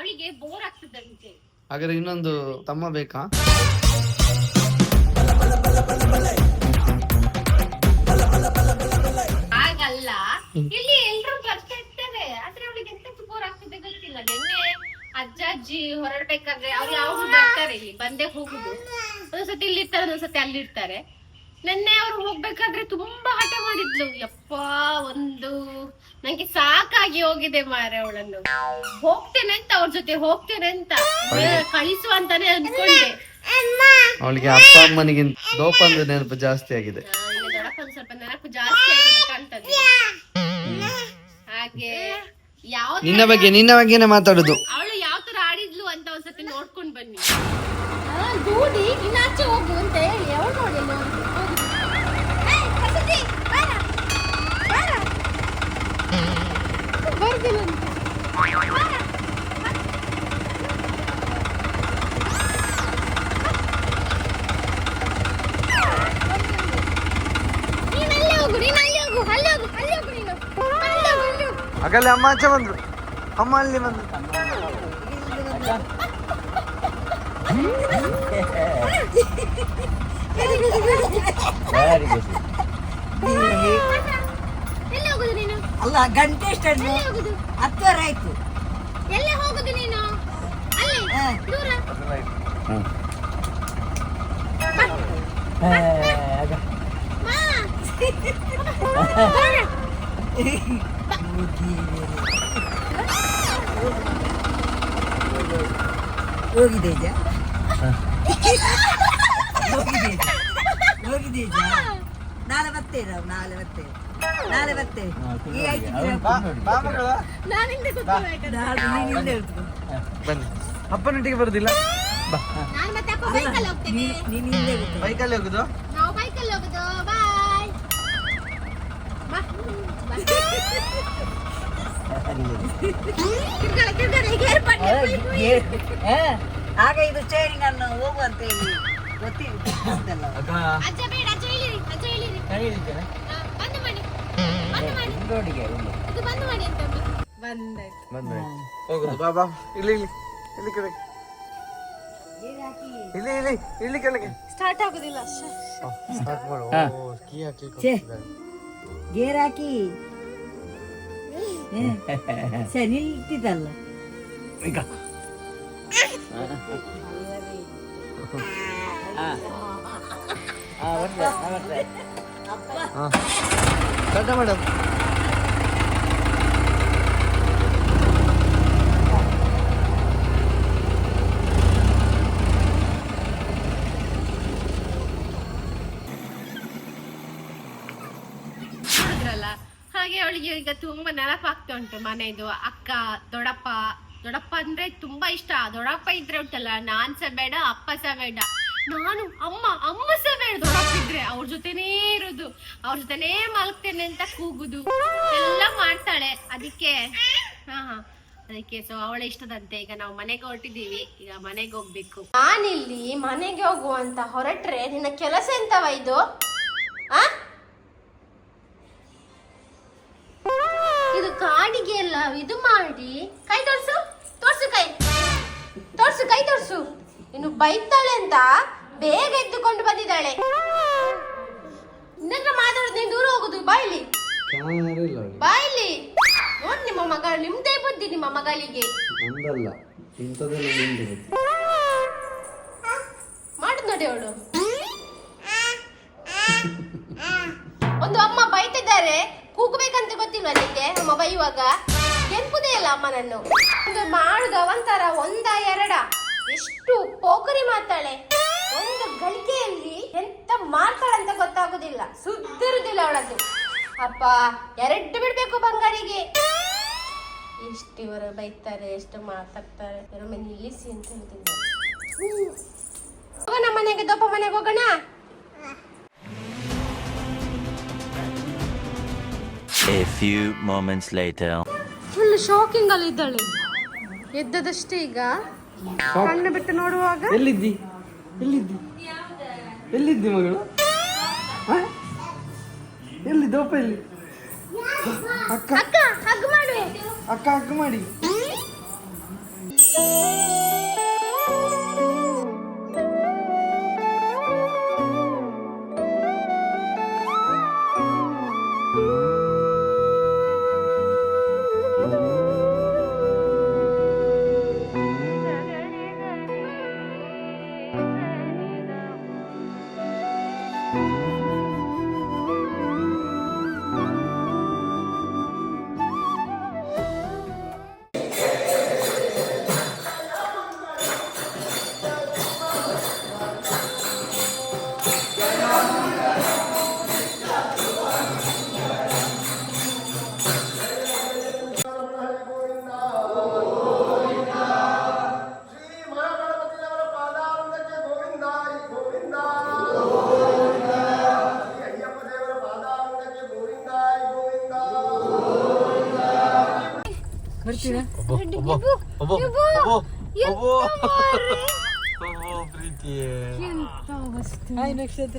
ಅವಳಿಗೆ ಬೋರ್ ಆಗ್ತದಂತೆ ಹಾಗಾದ್ರೆ ಇನ್ನೊಂದು ತಮ್ಮ ಬೇಕಾ? ಹಾಗಲ್ಲ. ಇಲ್ಲಿ ಎಲ್ರು ಬರ್ತಾ ಇರ್ತಾರೆ ಆದ್ರೆ ಅವಳಿಗೆ ಎಂತ ಬೋರ್ ಆಗ್ತದೆ ಗೊತ್ತಿಲ್ಲ. ನಿನ್ನೆ ಅಜ್ಜ ಅಜ್ಜಿ ಹೊರಡ್ಬೇಕಾದ್ರೆ ಅವ್ರು ಯಾವಾಗ ಬರ್ತಾರೆ ಇಲ್ಲಿ. ಬಂದೇ ಹೋಗುದು. ಒಂದ್ಸತಿ ಇಲ್ಲಿ ಇರ್ತಾರೆ ಒಂದ್ಸತಿ ಅಲ್ಲಿ ಇರ್ತಾರೆ. ನಿನ್ನೆ ಅವ್ರು ಹೋಗ್ಬೇಕಾದ್ರೆ ತುಂಬಾ ಹಠ ಮಾಡಿದ್ಲು. ಯಪ್ಪ ಒಂದು. ನಂಗೆ ಸಾಕಾಗಿ ಹೋಗಿದೆ ಮಾರೆ ಅವಳನ್ನು. ಹೋಗ್ತೇನೆ ಅಂತ ಅವ್ರ ಜೊತೆ ಹೋಗ್ತೇನೆ ಅಂತ. ಕಳಿಸು ಅಂತಾನೆ ಅನ್ಕೊಂಡೆ. ಅವಳಿಗೆ ಅಪ್ಪ ಅಮ್ಮನಿಗಿಂತ ದೋಪಂದ ನೆನಪು ಜಾಸ್ತಿ ಆಗಿದೆ. ಸ್ವಲ್ಪ ನೆನಪು ಜಾಸ್ತಿ ಆಗಿದೆ ಕಾಣ್ತದೆ. ಹಾಗೆ ಯಾವ ನಿನ್ನ ಬಗ್ಗೆ ನಿನ್ನ ಬಗ್ಗೆನೇ ಮಾತಾಡುದು. ಅವಳು ಯಾವ ತರ ಆಡಿದ್ಲು ಅಂತ ಒಂದ್ಸತಿ ನೋಡ್ಕೊಂಡ್ ಬನ್ನಿ. ದೂಡಿ ಇನ್ನಾಚೆ ಹೋಗು ಅಂತ ಹೇಳಿ ಅವಳು ನೋಡಿ ಹೋಗು ನೀನು ಅಲ್ಲಿ ಹೋಗು ಅಲ್ಲಿ ಹೋಗು ಅಲ್ಲಿ ಹೋಗು ನೀನು ಅಲ್ಲಿ ಹೋಗು ಅಲ್ಲಿ ಹೋಗು ಹಾಗಲ್ಲಿ ಅಮ್ಮ ಆಚೆ ಬಂದ್ರು ಅಮ್ಮ ಅಲ್ಲಿ ಬಂದ್ರು ಎಲ್ಲಿ ಹೋಗುದು ನೀನು ಅಲ್ಲ ಗಂಟೆ ಎಷ್ಟನ್ನು? ಹತ್ತುವರೆ ಆಯ್ತು. ಎಲ್ಲಿ ಹೋಗುದು ನೀನು? ಅಲ್ಲಿ. ದೂರ. ಹೋಗಿದೆ ಈಗ. ನಾಳೆ ಬರ್ತೇವೆ ನಾವು ನಾಳೆ ಬರ್ತೇವೆ ನಾಳೆ ಬರ್ತೇವೆ. ಬನ್ನಿ ಅಪ್ಪನೊಟ್ಟಿಗೆ ಬರುದಿಲ್ಲ? ಬೈಕಲ್ಲಿ ಹೋಗುದು ಬಾಯ್ ಈಗ ಆಗ ಇದು ಚೇರಿ ಅನ್ನು ಹೋಗು ಅಂತ ಹೇಳಿ ಗೊತ್ತಿಲ್ಲ ಅಜ್ಜ ಬೇಡ ಅಜ್ಜ ಹೇಳಿರಿ ಅಜ್ಜ ಹೇಳಿರಿ. ಹಾ, ಮಾಡಿ ಬಂದು ಮಾಡಿ. ಇದು ಬಂದು ಮಾಡಿ ಅಂತ ಬಂದಾಯ್ತು. ಬಂದ್ರೆ ಹೋಗುದು. ಬಾ ಬಾ. ಇಲ್ಲಿ ಇಲ್ಲಿ. ಇಲ್ಲಿ ಕೆಳಗೆ. ಇಲ್ಲಿ ಇಲ್ಲಿ ಇಲ್ಲಿ ಕೆಳಗೆ. ಸ್ಟಾರ್ಟ್ ಆಗುದಿಲ್ಲ. ಸ್ಟಾರ್ಟ್ ಮಾಡು. ಕೀ. ಗೇರ್ ಹಾಕಿ. ಸರಿ ನಿಲ್ತಿದ್ದಲ್ಲ. ಹಾ ಸ್ಟಾರ್ಟ್ ಮಾಡು ನೋಡಿದ್ರಲ್ಲ ಹಾಗೆ ಅವಳಿಗೆ ಈಗ ತುಂಬಾ ನೆನಪಾಗ್ತಾ ಉಂಟು ಮನೆದು ಅಕ್ಕ ದೊಡ್ಡಪ್ಪ. ದೊಡ್ಡಪ್ಪ ಅಂದ್ರೆ ತುಂಬಾ ಇಷ್ಟ. ದೊಡಪ್ಪ ಇದ್ರೆ ಉಂಟಲ್ಲ, ನಾನ್ ಸ ಬೇಡ ಅಪ್ಪ ಸಹ ಬೇಡ ನಾನು ಅಮ್ಮ ಅಮ್ಮ ಸ ಬೇಡ ದೊಡ್ಡಪ್ಪ ಇದ್ರೆ ಅವ್ರ ಜೊತೆನೇ ಇರುದು. ಅವ್ರ ಜೊತೆನೇ ಮಲಗ್ತೇನೆ ಅಂತ ಕೂಗುದು. ಎಲ್ಲ ಮಾಡ್ತಾಳೆ. ಅದಕ್ಕೆ, ಹಾ ಹಾ. ಅದಕ್ಕೆ ಸೊ ಅವಳ ಇಷ್ಟದಂತೆ ಈಗ ನಾವು ಮನೆಗೆ ಹೊರಟಿದ್ದೀವಿ. ಈಗ ಮನೆಗೆ ಹೋಗ್ಬೇಕು. ನಾನಿಲ್ಲಿ ಮನೆಗೆ ಹೋಗುವಂತ ಹೊರಟ್ರೆ ನಿನ್ನ ಕೆಲಸ ಎಂತವ ಇದು ಆ? ಇದು ಕಾಡಿಗೆ ಎಲ್ಲ ಇದು ಮಾಡಿ. ಕೈ ತೋರ್ಸು. ತೋರ್ಸು ಕೈ ತೋರ್ಸು. ಕೈ ತೋರ್ಸು ಇನ್ನು ಬೈತಾಳೆ ಅಂತ ಬೇಗ ಎದ್ದುಕೊಂಡು ಬಂದಿದ್ದಾಳೆ. ನಿನ್ನ ಮಾತಾಡೋದು ನೀನು ದೂರ ಹೋಗುದು ಬಾಯ್ಲಿ ಬಾಯ್ಲಿ ನೋಡಿ ನಿಮ್ಮ ಮಗ ನಿಮ್ದೇ ಬುದ್ಧಿ ನಿಮ್ಮ ಮಗಳಿಗೆ. ಒಂದಲ್ಲ ಇಂಥದ್ದೆಲ್ಲ ನಿಮ್ದು ಮಾಡುದು ನೋಡಿ ಅವಳು. ಒಂದು ಅಮ್ಮ ಬೈತಿದ್ದಾರೆ ಕೂಗಬೇಕಂತ ಗೊತ್ತಿಲ್ವಾ ನಿಂಗೆ? ಅಮ್ಮ ಬೈಯುವಾಗ ಇಲ್ಲ ಅಮ್ಮನನ್ನು. ಒಂದು ಮಾಡುದು ಒಂಥರ, ಒಂದ, ಎರಡ. ಎಷ್ಟು ಪೋಕರಿ ಮಾತಾಳೆ ಒಂದು ಗಳಿಕೆಯಲ್ಲಿ ಎಂತ ಮಾಡ್ತಾಳಂತ ಗೊತ್ತಾಗುದಿಲ್ಲ. ಸುದ್ದಿರುದಿಲ್ಲ ಅವಳದ್ದು. ಅಪ್ಪ, ಎರಡು ಬಿಡ್ಬೇಕು ಬಂಗಾರಿಗೆ. ಎಷ್ಟು ಇವರು ಬೈತಾರೆ, ಎಷ್ಟು ಮಾತಾಡ್ತಾರೆ. ಇವರೊಮ್ಮೆ ನಿಲ್ಲಿಸಿ ಅಂತ ಹೇಳ್ತಿದ್ದಾರೆ. ಹೋಗೋಣ ಮನೆಗೆ, ದೊಪ್ಪ ಮನೆಗೆ ಹೋಗೋಣ? A few moments later. Full shocking ಅಲ್ಲಿ ಇದ್ದಾಳೆ. ಎದ್ದದಷ್ಟೇ ಈಗ? ಕಣ್ಣು ಬಿಟ್ಟು ನೋಡುವಾಗ? ಎಲ್ಲಿದ್ದಿ? ಎಲ್ಲಿದ್ದಿ? ಎಲ್ಲಿದ್ದಿ ಮಗಳು? ಎಲ್ಲಿದ್ದೋಪ ಎಲ್ಲಿ ದೋಪ ಎಲ್ಲಿ? ಅಕ್ಕ. ಅಕ್ಕ ಹಗ್ ಮಾಡಿ. ಅಕ್ಕ ಹಗ್ ಮಾಡಿ.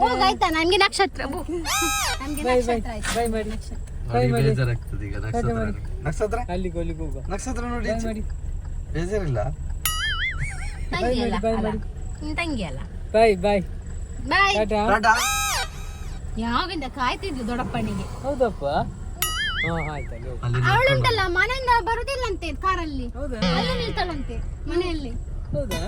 ಹೋಗಾಯ್ತಾ ನನ್ಗೆ ನಕ್ಷತ್ರ. ನನ್ಗೆ ನಕ್ಷತ್ರ ಆಯ್ತು. ಬೈ ಮಾಡಿ ಅವ್ಳಿಗೆ ಬೇಜಾರಾಗ್ತದೆ ಈಗ ನಕ್ಷತ್ರ. ನಕ್ಷತ್ರ? ಅಲ್ಲಿಗೆ ಅಲ್ಲಿಗೆ ಹೋಗುವ. ನಕ್ಷತ್ರ ನೋಡಿ. ಮಾಡಿ ಬೇಜಾರಿಲ್ಲ? ತಂಗಿ ಅಲ್ಲ. ನಿನ್ ತಂಗಿ ಬಾಯ್ ಬಾಯ್ ಬಾಯ್ ಟಾಟಾ. ಟಾಟಾ? ಯಾವಾಗಿಂದ ಕಾಯ್ತಿದ್ಲು ದೊಡ್ಡಪ್ಪನಿಗೆ? ಹೌದಪ್ಪ. ಅಲ್ಲಿ ಅವಳುಂಟಲ್ಲ ಮನೆಯಿಂದ ಬರುದಿಲ್ಲಂತೆ ಕಾರಲ್ಲಿ. ಹೌದಾ? ಅಲ್ಲೇ ನಿಲ್ತಾಳಂತೆ ಮನೆಯಲ್ಲಿ. ಹೌದಾ?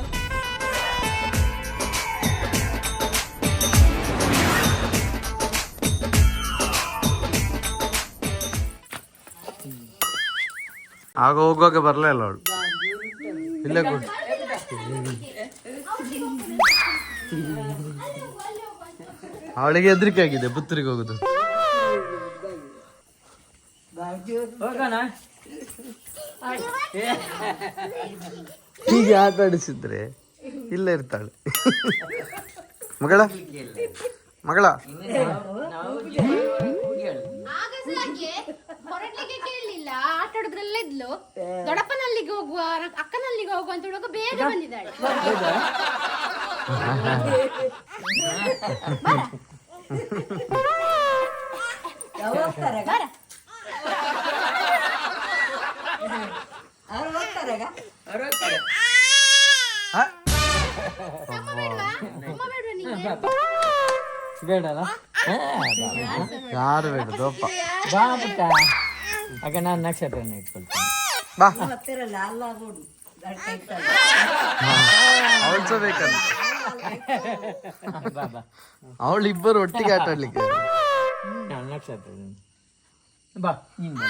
ಆಗ ಹೋಗುವಾಗ ಬರ್ಲೇ ಇಲ್ಲ ಅವಳು. ಇಲ್ಲೇ ಕೊಡು ಅವಳಿಗೆ ಹೆದರಿಕೆ ಆಗಿದೆ ಪುತ್ತೂರಿಗೆ ಹೋಗುದು ಹೋಗೋಣ. ಹೀಗೆ ಆಟ ಆಡಿಸಿದ್ರೆ ಇಲ್ಲೇ ಇರ್ತಾಳೆ. ಮಗಳ? ಮಗಳ? ಇದ್ಲು. ದೊಡ್ಡಪ್ಪನಲ್ಲಿಗೆ ಹೋಗುವ ಅಕ್ಕನಲ್ಲಿಗೆ ಹೋಗುವ ಅಂತ ಹೇಳುವಾಗ ಬೇಗ ಬಂದಿದ್ದಾಳೆ. ಹೋಗ್ತಾರೆ ಅವ್ರು ಹೋಗ್ತಾರೆ ಅವ್ರು ಹೋಗ್ತಾರೆ ಹ? ಅಮ್ಮ ಬೇಡ್ವಾ ನಿಂಗೆ? ಬೇಡಲ್ಲ ಯಾರು ಬೇಡ ದೋಪ ಬಾ ಪುಟ್ಟ ಆಗ ನಾನು ನಕ್ಷತ್ರನ ಇಟ್ಕೊಳ್ತೇನೆ ಬಾ ಹತ್ತಿರಲ್ಲ ಅಲ್ಲ ನೋಡು ಅವಳು ಸಹ ಬೇಕಂತ ಬಾ ಬಾ ಅವಳು ಇಬ್ಬರು ಒಟ್ಟಿಗೆ ಆಟ ಆಡ್ಲಿಕ್ಕೆ ನಾನು ನಕ್ಷತ್ರ ಬಾ ನೀನ್ ಬಾ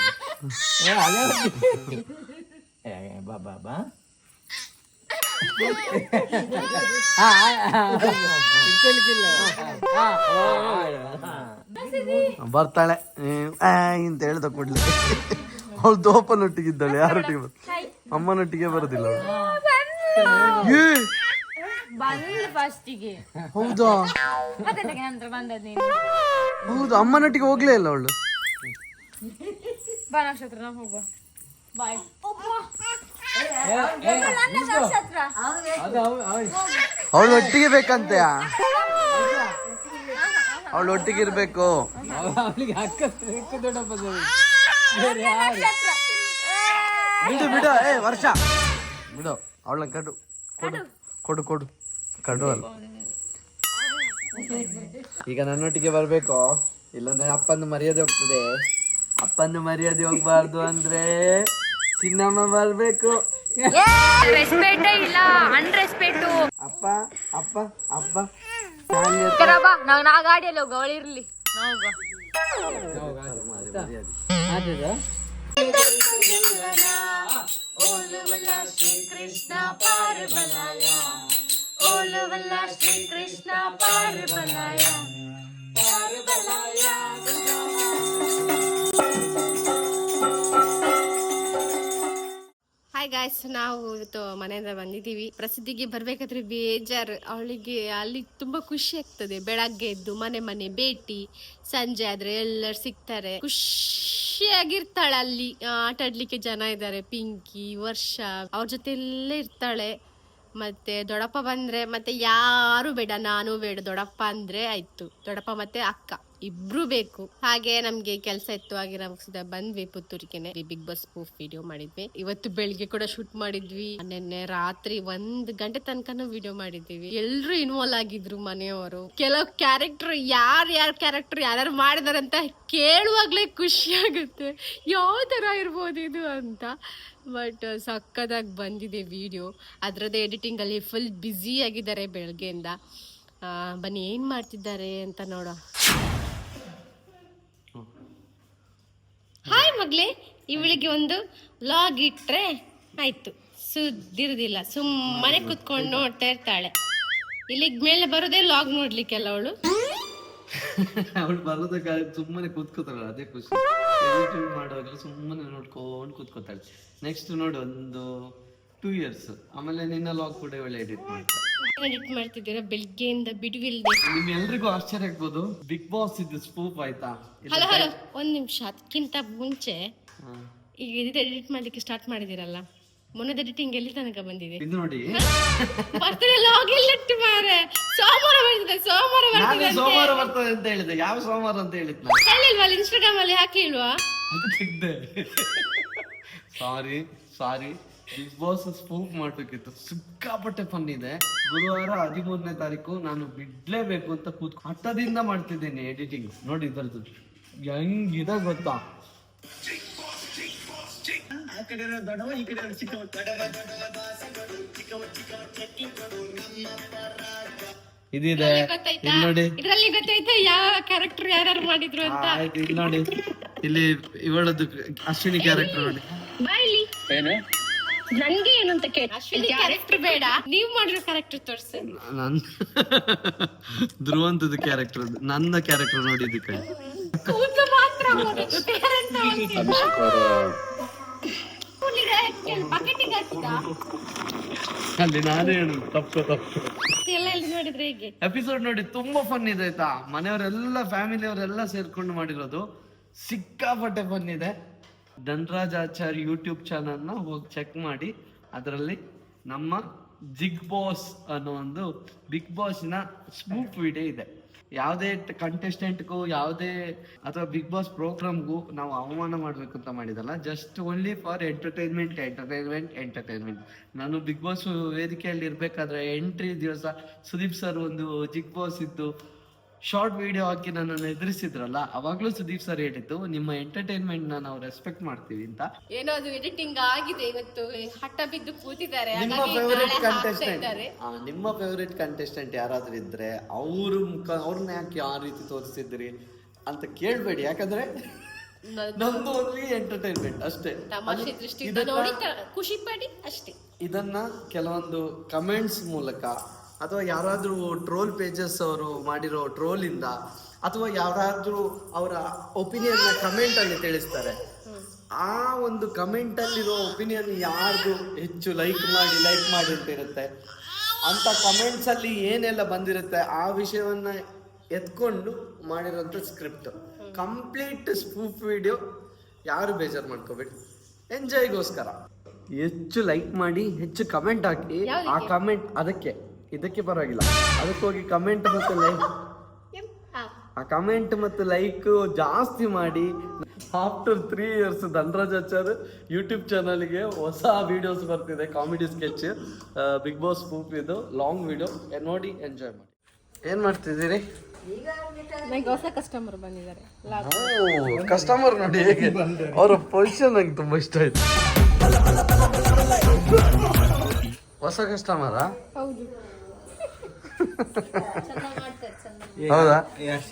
ಹಾ, ಓ, ಹಾ. ಬರ್ತಾಳೆ. ಇಂತ ಅಂತ ಹೇಳ್ದ ಕೊಡ್ಲಿ. ಅವಳು ದೋಪನೊಟ್ಟಿಗಿದ್ದಾಳೆ ಯಾರೊಟ್ಟಿಗೆ ಬರ್ ಅಮ್ಮನೊಟ್ಟಿಗೆ ಬರೋದಿಲ್ಲ ಹೌದಾ? ಅಮ್ಮನೊಟ್ಟಿಗೆ ಹೋಗ್ಲೇ ಇಲ್ಲ ಅವಳು. ಬಾ ನಕ್ಷತ್ರ ನಾವು ಹೋಗುವ. ಬಾಯ್ ಅವಳು ಒಟ್ಟಿಗೆ ಬೇಕಂತೆ. ಅವಳು ಒಟ್ಟಿಗೆ ಇರ್ಬೇಕು. ಅವಳಿಗೆ ಅಕ್ಕ ದೊಡ್ಡಪ್ಪ? ಬಿಡು ಬಿಡು. ಏ ವರ್ಷ. ಬಿಡು ಅವಳನ್ನ ಕಡು. ಕೊಡು ಕೊಡು ಕೊಡು. ಕಡು ಅಲ್ಲ ಈಗ ನನ್ನೊಟ್ಟಿಗೆ ಬರ್ಬೇಕು. ಇಲ್ಲಾಂದ್ರೆ ಅಪ್ಪನ್ನು ಮರ್ಯಾದೆ ಹೋಗ್ತದೆ. ಅಪ್ಪನ್ನು ಮರ್ಯಾದೆ ಹೋಗ್ಬಾರ್ದು ಅಂದ್ರೆ ಚಿನ್ನಮ್ಮ ಬರ್ಬೇಕು. ರೆಸ್ಪೆಕ್ಟ್ ಇಲ್ಲ ಅನ್ರೆಸ್ಪೆಕ್ಟ್ ಅಪ್ಪ ಅಪ್ಪ ಅಪ್ಪ. ಶಾಲೆ ಹತ್ರ. ಬಾ ನಾವು ನಾ ಗಾಡಿಯಲ್ಲಿ ಹೋಗುವ ಶ್ರೀ ಕೃಷ್ಣ ಪಾರ್ಬಲಾಯ ಆದದಾ? ಹಾಯ್ ಗಾಯ್ಸ್ ನಾವು ಇವತ್ತು ಮನೆಯಿಂದ ಬಂದಿದ್ದೀವಿ. ಪ್ರಸಿದ್ಧಿಗೆ ಬರ್ಬೇಕಾದ್ರೆ ಬೇಜಾರು. ಅವಳಿಗೆ ಅಲ್ಲಿ ತುಂಬಾ ಖುಷಿ ಆಗ್ತದೆ. ಬೆಳಗ್ಗೆ ಎದ್ದು ಮನೆ ಮನೆ ಭೇಟಿ, ಸಂಜೆ ಆದ್ರೆ ಎಲ್ಲರೂ ಸಿಗ್ತಾರೆ. ಖುಷಿಯಾಗಿರ್ತಾಳೆ ಅಲ್ಲಿ. ಆಟ ಆಡ್ಲಿಕ್ಕೆ ಜನ ಇದ್ದಾರೆ. ಪಿಂಕಿ, ವರ್ಷ, ಅವ್ರ ಜೊತೆ ಎಲ್ಲ ಇರ್ತಾಳೆ. ಮತ್ತೆ ದೊಡ್ಡಪ್ಪ ಬಂದ್ರೆ ಮತ್ತೆ ಯಾರು ಬೇಡ, ನಾನು ಬೇಡ. ದೊಡ್ಡಪ್ಪ ಅಂದ್ರೆ ಆಯ್ತು. ದೊಡ್ಡಪ್ಪ ಮತ್ತೆ ಅಕ್ಕ. ಇಬ್ರು ಬೇಕು. ಹಾಗೆ ನಮ್ಗೆ ಕೆಲಸ ಇತ್ತು ಹಾಗೆ ನಾವು ಸದಾ ಬಂದ್ವಿ ಪುತ್ತೂರಿಗೆನೆ ಬಿಗ್ ಬಾಸ್ ಪ್ರೂಫ್ ವಿಡಿಯೋ ಮಾಡಿದ್ವಿ. ಇವತ್ತು ಬೆಳಿಗ್ಗೆ ಕೂಡ ಶೂಟ್ ಮಾಡಿದ್ವಿ. ನಿನ್ನೆ ರಾತ್ರಿ ಒಂದ್ ಗಂಟೆ ತನಕನೂ ವಿಡಿಯೋ ಮಾಡಿದ್ವಿ ಎಲ್ರು ಇನ್ವಾಲ್ವ್ ಆಗಿದ್ರು ಮನೆಯವರು. ಕೆಲವು ಕ್ಯಾರೆಕ್ಟರ್ ಯಾರ್ ಯಾರ್ ಕ್ಯಾರೆಕ್ಟರ್ ಯಾರ್ಯಾರು ಮಾಡಿದಾರೆ ಅಂತ ಕೇಳುವಾಗ್ಲೇ ಖುಷಿ ಆಗುತ್ತೆ. ಯಾವ ತರ ಇರ್ಬೋದು ಇದು ಅಂತ. ಬಟ್ ಸಕ್ಕದಾಗಿ ಬಂದಿದೆ ವಿಡಿಯೋ ಅದರದ್ದೇ ಎಡಿಟಿಂಗ್ ಅಲ್ಲಿ ಫುಲ್ ಬ್ಯುಸಿ ಆಗಿದ್ದಾರೆ ಬೆಳಗ್ಗೆಯಿಂದ ಬನ್ನಿ ಏನ್ ಮಾಡ್ತಿದ್ದಾರೆ ಅಂತ ನೋಡೋ ಮಗ್ಲೆ ಇವಳಿಗೆ ಒಂದು ಲಾಗ್ ಇಟ್ರೆ ಆಯ್ತು. ಸುದ್ದಿರುದಿಲ್ಲ. ಸುಮ್ಮನೆ ಕುತ್ಕೊಂಡು ನೋಡ್ತಾ ಇರ್ತಾಳೆ. ಇಲ್ಲಿಗ್ ಮೇಲೆ ಬರೋದೇ ಲಾಗ್ ನೋಡ್ಲಿಕ್ಕೆಲ್ಲ ಅವಳು? ಅವಳು ಬರೋದಕ್ಕಾಗಿ ಸುಮ್ಮನೆ ಕೂತ್ಕೋತಾಳೆ ಅದೇ ಖುಷಿ. ಎಡಿಟಿಂಗ್ ಮಾಡುವಾಗಲೂ ಸುಮ್ಮನೆ ನೋಡ್ಕೊಂಡು ಕೂತ್ಕೋತಾಳೆ. ನೆಕ್ಸ್ಟ್ ನೋಡು ಒಂದು ಟೂ ಇಯರ್ಸ್ ಆಮೇಲೆ ನಿನ್ನ ಲಾಗ್ ಕೂಡ ಒಳ್ಳೆ ಎಡಿಟ್ ಎಡಿಟ್ ಮಾಡ್ತಿದ್ದೀರಾ? ಬೆಳಿಗ್ಗೆಯಿಂದ ಬಿಡುವಿಲ್ದೆ. ನಿಮ್ ಎಲ್ರಿಗೂ ಆಶ್ಚರ್ಯ ಆಗ್ಬೋದು. ಬಿಗ್ ಬಾಸ್ ಇದು ಸ್ಪೂಪ್ ಆಯ್ತಾ? ಹಲೋ ಹಲೋ ಒಂದ್ ನಿಮಿಷ. ಅದಕ್ಕಿಂತ ಮುಂಚೆ ಈಗ ಇದು ಎಡಿಟ್ ಮಾಡ್ಲಿಕ್ಕೆ ಸ್ಟಾರ್ಟ್ ಮಾಡಿದಿರಲ್ಲ ಮೊನ್ನೆದ ಎಡಿಟಿಂಗ್ ಎಲ್ಲಿ ತನಕ ಬಂದಿದೆ? ಇದು ನೋಡಿ. ಬರ್ತದೆ ಲಾಗ್ ಇಲ್ಲಿಟ್ಟು ಮಾರೆ. ಸೋಮವಾರ ಬರ್ತದೆ ಸೋಮವಾರ ನಾನು ಬರ್ತಿದೆ ಸೋಮವಾರ ಬರ್ತದೆ ಅಂತ ಹೇಳಿದೆ. ಯಾವ ಸೋಮವಾರ ಅಂತ ಹೇಳಿದ್ ನಾನು ಹೇಳಿಲ್ವಾ ಇನ್ಸ್ಟಾಗ್ರಾಮ್ ಅಲ್ಲಿ ಹಾಕಿ ಇಲ್ವಾ? ಅದು ತೆಗ್ದೆ. ಸಾರಿ ಸಾರಿ ಬಿಗ್ ಬಾಸ್ ಸ್ಪೂಪ್ ಮಾಡ್ಬೇಕಿತ್ತು. ಸಿಕ್ಕಾಪಟ್ಟೆ ಫನ್ ಇದೆ. ಗುರುವಾರ ಹದಿಮೂರನೇ ತಾರೀಕು ನಾನು ಬಿಡ್ಲೇಬೇಕು ಅಂತ ಕೂತ್ ಹಠದಿಂದ ಮಾಡ್ತಿದ್ದೇನೆ ಎಡಿಟಿಂಗ್ ನೋಡಿ ಇದ್ರದ್ದು. ಹೆಂಗಿದೆ ಗೊತ್ತಾ? ಇದಿದೆ. ನೋಡಿ. ಇದ್ರಲ್ಲಿ ಗೊತ್ತಾಯ್ತಾ ಯಾವ ಕ್ಯಾರೆಕ್ಟರ್ ಯಾರ್ಯಾರು ಮಾಡಿದ್ರು ಅಂತ? ನೋಡಿ. ಇಲ್ಲಿ ಇವಳದ್ದು ಅಶ್ವಿನಿ ಕ್ಯಾರೆಕ್ಟರ್ ನೋಡಿ. ಬಾಯ್ಲಿ ನನ್ಗೆ ಏನು ಅಂತ ಕೇಳಿ? ಅಶ್ವಿನಿ ಕ್ಯಾರೆಕ್ಟರ್ ಬೇಡ. ನೀವ್ ಮಾಡಿರೋ ಕ್ಯಾರೆಕ್ಟರ್ ತೋರಿಸಿ. ನನ್ ಧ್ರುವಂತದ ಕ್ಯಾರೆಕ್ಟರ್ ನನ್ನ ಕ್ಯಾರೆಕ್ಟರ್ ನೋಡಿದ್ದು ಕೈ ಕೂದಲು ಮಾತ್ರ ಬಕೆಟಿಗೆ ಹಾಕಿದ ಅಲ್ಲಿ ನಾನೇ ಹೇಳುದು ತಪ್ಪು ತಪ್ಪು. ಎಲ್ಲ ಇಲ್ಲಿ ನೋಡಿದ್ರೆ ಹೇಗೆ? ಎಪಿಸೋಡ್ ನೋಡಿ ತುಂಬಾ ಫನ್ ಇದೆ ಆಯ್ತಾ? ಮನೆಯವರೆಲ್ಲ ಫ್ಯಾಮಿಲಿ ಅವರೆಲ್ಲ ಸೇರ್ಕೊಂಡು ಮಾಡಿರೋದು ಸಿಕ್ಕಾಪಟ್ಟೆ ಫನ್ ಇದೆ. ಧನ್ರಾಜ್ ಆಚಾರ್ ಯೂಟ್ಯೂಬ್ ಚಾನಲ್ನ ಹೋಗಿ ಚೆಕ್ ಮಾಡಿ. ಅದರಲ್ಲಿ ನಮ್ಮ ಜಿಗ್ ಬಾಸ್ ಅನ್ನೋ ಒಂದು ಬಿಗ್ ಬಾಸ್ನ ಸ್ಮೂಪ್ ವಿಡಿಯೋ ಇದೆ. ಯಾವುದೇ ಕಂಟೆಸ್ಟೆಂಟ್ಗೂ ಯಾವುದೇ ಅಥವಾ ಬಿಗ್ ಬಾಸ್ ಪ್ರೋಗ್ರಾಮ್ಗೂ ನಾವು ಅವಮಾನ ಮಾಡಬೇಕು ಅಂತ ಮಾಡಿದಲ್ಲ just only for entertainment entertainment entertainment ನಾನು ಬಿಗ್ ಬಾಸ್ ವೇದಿಕೆಯಲ್ಲಿ ಇರಬೇಕಾದ್ರೆ, ಎಂಟ್ರಿ ದಿವಸ ಸುದೀಪ್ ಸರ್ ಒಂದು ಜಿಗ್ ಬಾಸ್ ಇದ್ದು ಶಾರ್ಟ್ ವಿಡಿಯೋ ಹಾಕಿ ನನ್ನನ್ನು ಎದುರಿಸಿದ್ರಲ್ಲ ಅವಾಗ್ಲೂ ಸುದೀಪ್ ಸರ್ ಹೇಳಿದ್ದು ನಿಮ್ಮ ಎಂಟರ್ಟೈನ್ಮೆಂಟ್ನ ನಾವು ರೆಸ್ಪೆಕ್ಟ್ ಮಾಡ್ತೀವಿ ಅಂತ. ಏನೋ ಅದು ಎಡಿಟಿಂಗ್ ಆಗಿದೆ ಇವತ್ತು ಹಠ ಬಿದ್ದು ಕೂತಿದ್ದಾರೆ. ನಿಮ್ಮ ಹಾಗಾಗಿ ಫೇವರೇಟ್ ನಾಳೆ ಹಾಕ್ತಾ ಕಂಟೆಸ್ಟೆಂಟ್ ಇದ್ದಾರೆ. ನಿಮ್ಮ ಫೇವರೇಟ್ ಕಂಟೆಸ್ಟೆಂಟ್ ಯಾರಾದ್ರೂ ಇದ್ರೆ ಅವ್ರ ಮುಖ ಅವ್ರನ್ನ ಯಾಕೆ ಆ ರೀತಿ ತೋರಿಸಿದ್ರಿ ಅಂತ ಕೇಳ್ಬೇಡಿ. ಯಾಕಂದ್ರೆ ನ- ನಮ್ದು ಓನ್ಲಿ ಎಂಟರ್ಟೈನ್ಮೆಂಟ್ ಅಷ್ಟೇ. ತಮಾಷೆ ಅದು ದೃಷ್ಟಿಯಿಂದ ಇದನ್ನ- ನೋಡಿ ತ- ಖುಷಿ ಪಡಿ ಅಷ್ಟೇ. ಇದನ್ನ ಕೆಲವೊಂದು ಕಮೆಂಟ್ಸ್ ಮೂಲಕ ಅಥವಾ ಯಾರಾದರೂ ಟ್ರೋಲ್ ಪೇಜಸ್ ಅವರು ಮಾಡಿರೋ ಟ್ರೋಲ್ ಇಂದ ಅಥವಾ ಯಾರಾದರೂ ಅವರ ಒಪಿನಿಯನ್ನ ಕಮೆಂಟಲ್ಲಿ ಕಮೆಂಟ್ ಅಲ್ಲಿ ತಿಳಿಸ್ತಾರೆ. ಆ ಒಂದು ಕಮೆಂಟಲ್ಲಿರೋ ಒಪಿನಿಯನ್ ಯಾರ್ದು ಹೆಚ್ಚು ಲೈಕ್ ಮಾಡಿ ಲೈಕ್ ಮಾಡಿ ಅಂತ ಇರುತ್ತೆ ಅಂತ ಕಮೆಂಟ್ಸ್ ಅಲ್ಲಿ ಏನೆಲ್ಲ ಬಂದಿರುತ್ತೆ ಆ ವಿಷಯವನ್ನ ಎತ್ಕೊಂಡು ಮಾಡಿರೋಂಥ ಸ್ಕ್ರಿಪ್ಟ್ ಕಂಪ್ಲೀಟ್ ಸ್ಪೂಫ್ ವಿಡಿಯೋ ಯಾರು ಬೇಜಾರು ಮಾಡ್ಕೋಬೇಡಿ. ಎಂಜಾಯ್ಗೋಸ್ಕರ ಹೆಚ್ಚು ಲೈಕ್ ಮಾಡಿ ಹೆಚ್ಚು ಕಮೆಂಟ್ ಹಾಕಿ ಆ ಕಮೆಂಟ್ ಅದಕ್ಕೆ. ಇದಕ್ಕೆ ಪರವಾಗಿಲ್ಲ. ಅದಕ್ಕೆ ಹೋಗಿ ಕಮೆಂಟ್ ಮತ್ತು ಲೈಕ್ ಆ ಕಮೆಂಟ್ ಮತ್ತು ಲೈಕ್ ಜಾಸ್ತಿ ಮಾಡಿ. After three years Dhanarajachar YouTube ಚಾನಲ್ಗೆ ಹೊಸ ವಿಡಿಯೋಸ್ ಬರ್ತಿದೆ ಕಾಮಿಡಿ ಸ್ಕೆಚ್ ಬಿಗ್ ಬಾಸ್ ಪೂಪ್ ಇದು ಲಾಂಗ್ ವಿಡಿಯೋ ನೋಡಿ ಎಂಜಾಯ್ ಮಾಡಿ. ಏನ್ ಮಾಡ್ತಿದ್ದೀರಿ? ಹೊಸ ಕಸ್ಟಮರ್ ಬಂದಿದ್ದಾರೆ. ಕಸ್ಟಮರ್ ನೋಡಿ ಹೇಗೆ. ಅವರ ಪೊಸಿಷನ್ ನಂಗೆ ತುಂಬಾ ಇಷ್ಟ ಆಯ್ತು. ಹೊಸ ಕಸ್ಟಮರಾ ಹೌದು. ಹೌದಾ?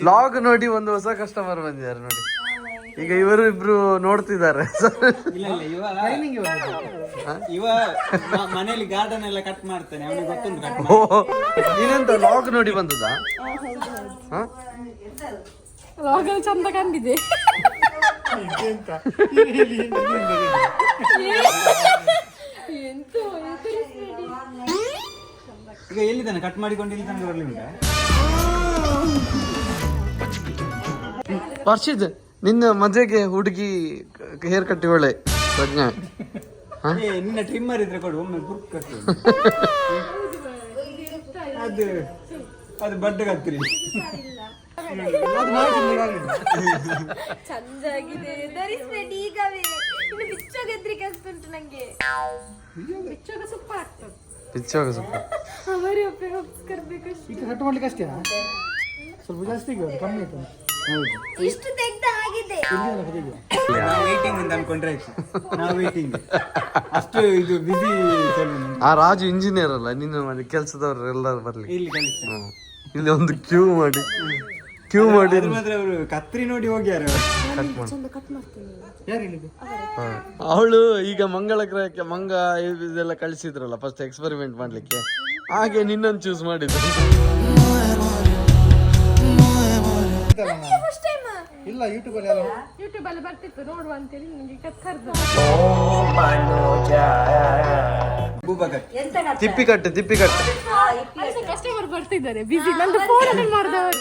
ಲಾಗ್ ನೋಡಿ ಒಂದು ಹೊಸ ಕಸ್ಟಮರ್ ಬಂದಿದ್ದಾರೆ ನೋಡಿ. ಈಗ ಇವರು ಇಬ್ರು ನೋಡ್ತಿದ್ದಾರೆ. ಇಲ್ಲ ಇಲ್ಲ ಇವ ಇವ ಮ- ಮನೇಲಿ ಗಾರ್ಡನ್ ಎಲ್ಲ ಕಟ್ ಮಾಡ್ತಾನೆ ಅವನಿಗೆ ಗೊತ್ತುಂಟು ನೀನೆಂತ ಲಾಗ್ ನೋಡಿ ಬಂದದ ಲಾಗ್ ಲಾಗಲ್ ಚಂದ ಕಂಡಿದೆ. ಎಂತ? ಈಗ ಎಲ್ಲಿದ್ದಾನೆ? ಕಟ್ ಮಾಡಿಕೊಂಡು ಇಲ್ಲಿ ತನಕ ಬರ್ಲಿ ಉಂಟಾ? ವರ್ಷಿದ್ ನಿನ್ನ ಮದುವೆಗೆ ಹುಡುಗಿ ಹೇರ್ ಕಟ್ಟಿವಳೆ ಪ್ರಜ್ಞಾ. ಏ ನಿನ್ನ ಟ್ರಿಮ್ಮರ್ ಇದ್ರೆ ಕೊಡು ಒಮ್ಮೆ ಬುಕ್ ಅದು ಅದು ಬಡ್ಡ ಕತ್ತಿರಿ ಚಂದಾಗಿದೆ. ಧರಿಸ್ಬೇಡಿ ಈಗವೇ. ಇನ್ನು ಬಿಚ್ಚೋಗ ಹೆದ್ರಿಕೆ ಆಗ್ತುಂಟು ನಂಗೆ. ಬಿಚ್ಚೋಗ ಸೂಪರ್ ಆಗ್ತದೆ ಸ್ವಲ್ಪ ಅವರೇ ಒಪ್ಪೆ ಹೋಗ್ಸ್ಕರ್ಬೇಕಷ್ಟೇ ಈಗ ಕಟ್ ಮಾಡ್ಲಿಕ್ಕೆ ಸ್ವಲ್ಪ ಜಾಸ್ತಿ ಈಗ ಕಮ್ಮಿ ಆಯ್ತು ಇಷ್ಟು ತೆಗ್ದ ಆಗಿದೆ ನಾವು ವೇಟಿಂಗ್ ಅಂತ ಅನ್ಕೊಂಡ್ರೆ ಆಯ್ತು. ನಾವು ವೇಟಿಂಗ್ ಅಷ್ಟು ಇದು ಬಿಸಿ ಆ ರಾಜು ಇಂಜಿನಿಯರ್ ಅಲ್ಲ ನಿನ್ನ ಮಾಡಿ ಕೆಲಸದವ್ರು ಎಲ್ಲರೂ ಬರ್ಲಿ. ಇಲ್ಲಿ ಒಂದು ಕ್ಯೂ ಮಾಡಿ. ಕ್ಯೂ ಮಾಡಿ. ಅದ್ರ ಮಾತ್ರ ಅವರು ಕತ್ರಿ ನೋಡಿ ಹೋಗ್ಯಾರ. ಕಟ್ ಮಾಡ್ತೀನಿ. ಅವಳು ಈಗ ಮಂಗಳ ಗ್ರಹಕ್ಕೆ ಮಂಗ ಇದೆಲ್ಲ ಕಳಿಸಿದ್ರಲ್ಲ ಫಸ್ಟ್ ಎಕ್ಸ್ಪೆರಿಮೆಂಟ್ ಮಾಡ್ಲಿಕ್ಕೆ. ಹಾಗೆ ನಿನ್ನನ್ನು ಚೂಸ್ ಮಾಡಿದ್ರು ಇಲ್ಲ ಯೂಟ್ಯೂಬ್ ಅಲ್ಲಿ ಯೂಟ್ಯೂಬ್ ಅಲ್ಲಿ ಬರ್ತಿತ್ತು ನೋಡುವ ಅಂತೇಳಿ ನಿಮಗೆ ಕರ್ದು. ತಿಪ್ಪಿ ಕಟ್ಟು ತಿಪ್ಪಿ ಕಟ್ಟು ಕಸ್ಟಮರ್ ಬರ್ತಿದ್ದಾರೆ ಬಿಸಿ ನಂದು ಫೋನ್ ಅಲ್ಲಿ ಮಾಡಿದವರು.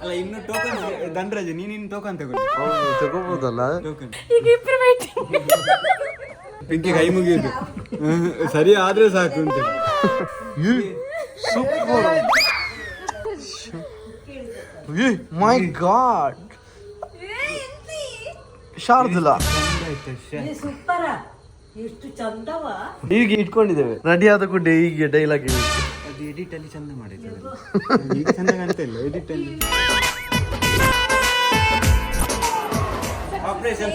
ಅಲ್ಲ ಇನ್ನು ಟೋಕನ್ ಧನರಾಜ್ ನೀನ್ ಇನ್ನು ಟೋಕನ್ ತಗೊಂಡು ಓ ತಗೋಬೋದಲ್ಲ? ಟೋಕನ್ ಈಗ ಇಬ್ರು ಪಿಂಕಿ ಕೈ ಮುಗಿಯುದು. ಸರಿ ಆದ್ರೆ ಸಾಕು ಅಂತ. ಸೂಪರ್ ಮೈ ಗಾಡ್ ಶಾರ್ದಲ್ಲ ಸೂಪರ ಎಷ್ಟು ಚಂದವ. ಈಗ ಇಟ್ಕೊಂಡಿದ್ದೇವೆ. ರೆಡಿ ಆದ ಕೂಡಲೇ ಈಗ ಡೈಲಾಗ್ ಅದು ಎಡಿಟ್ ಅಲ್ಲಿ ಚಂದ ಮಾಡಿದ್ರು ಈಗ ಚಂದ ಕಾಣ್ತಾ ಇಲ್ಲ ಎಡಿಟ್ ಅಲ್ಲಿ. ಆಪರೇಷನ್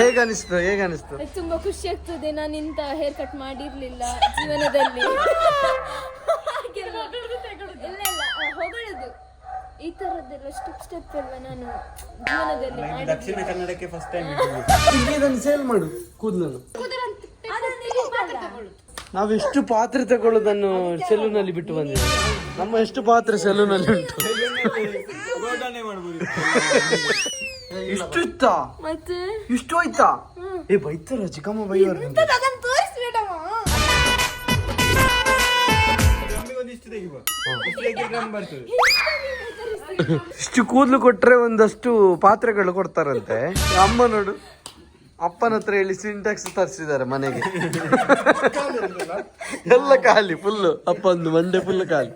ಹೇಗ ಅನಿಸ್ತು ಹೇಗ ಅನಿಸ್ತು? ತುಂಬಾ ಖುಷಿ ಆಗ್ತದೆ ನಾನು ಇಂತ ಹೇರ್ ಕಟ್ ಮಾಡಿರ್ಲಿಲ್ಲ ಜೀವನದಲ್ಲಿ. ಇಲ್ಲ ಇಲ್ಲ ಹೊಗಳದು. ಈ ತರದ್ದೆಲ್ಲ ಸ್ಟೆಪ್ ಸ್ಟೆಪ್ ಅಲ್ವಾ ನಾನು ಜೀವನದಲ್ಲಿ ದಕ್ಷಿಣ ಕನ್ನಡಕ್ಕೆ ಫಸ್ಟ್ ಟೈಮ್ ಸೇಲ್ ಮಾಡು ಕೂದಲನ್ನು. ನಾವೆಷ್ಟು ಪಾತ್ರೆ ತಗೊಳ್ಳೋದನ್ನು ಸೆಲೂನಲ್ಲಿ ಬಿಟ್ಟು ಬಂದಿದ್ದೇವೆ ನಮ್ಮ ಎಷ್ಟು ಪಾತ್ರೆ ಸೆಲೂನಲ್ಲಿ ಉಂಟು? ಇಷ್ಟು ಇತ್ತಾ ಮತ್ತೆ? ಇಷ್ಟು ಆಯ್ತಾ ಏ ಬೈತಾರ ಚಿಕ್ಕಮ್ಮ ಬರ್ತದೆ ಇಷ್ಟು ಕೂದಲು ಕೊಟ್ರೆ ಒಂದಷ್ಟು ಪಾತ್ರೆಗಳು ಕೊಡ್ತಾರಂತೆ. ಅಮ್ಮ ನೋಡು. ಅಪ್ಪನ ಹತ್ರ ಹೇಳಿ ಸಿಂಟ್ಯಾಕ್ಸ್ ತರಿಸಿದ್ದಾರೆ ಮನೆಗೆ. ಎಲ್ಲ ಖಾಲಿ ಫುಲ್ಲು ಅಪ್ಪಂದು ಮಂಡೆ ಫುಲ್ ಖಾಲಿ.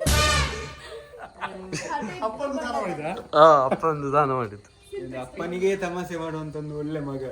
ಹಾ ಅಪ್ಪಂದು ದಾನ ಮಾಡಿದ್ದು. ಅಪ್ಪನಿಗೆ ತಮಾಷೆ ಮಾಡುವಂತ ಒಂದು ಒಳ್ಳೆ ಮಗ.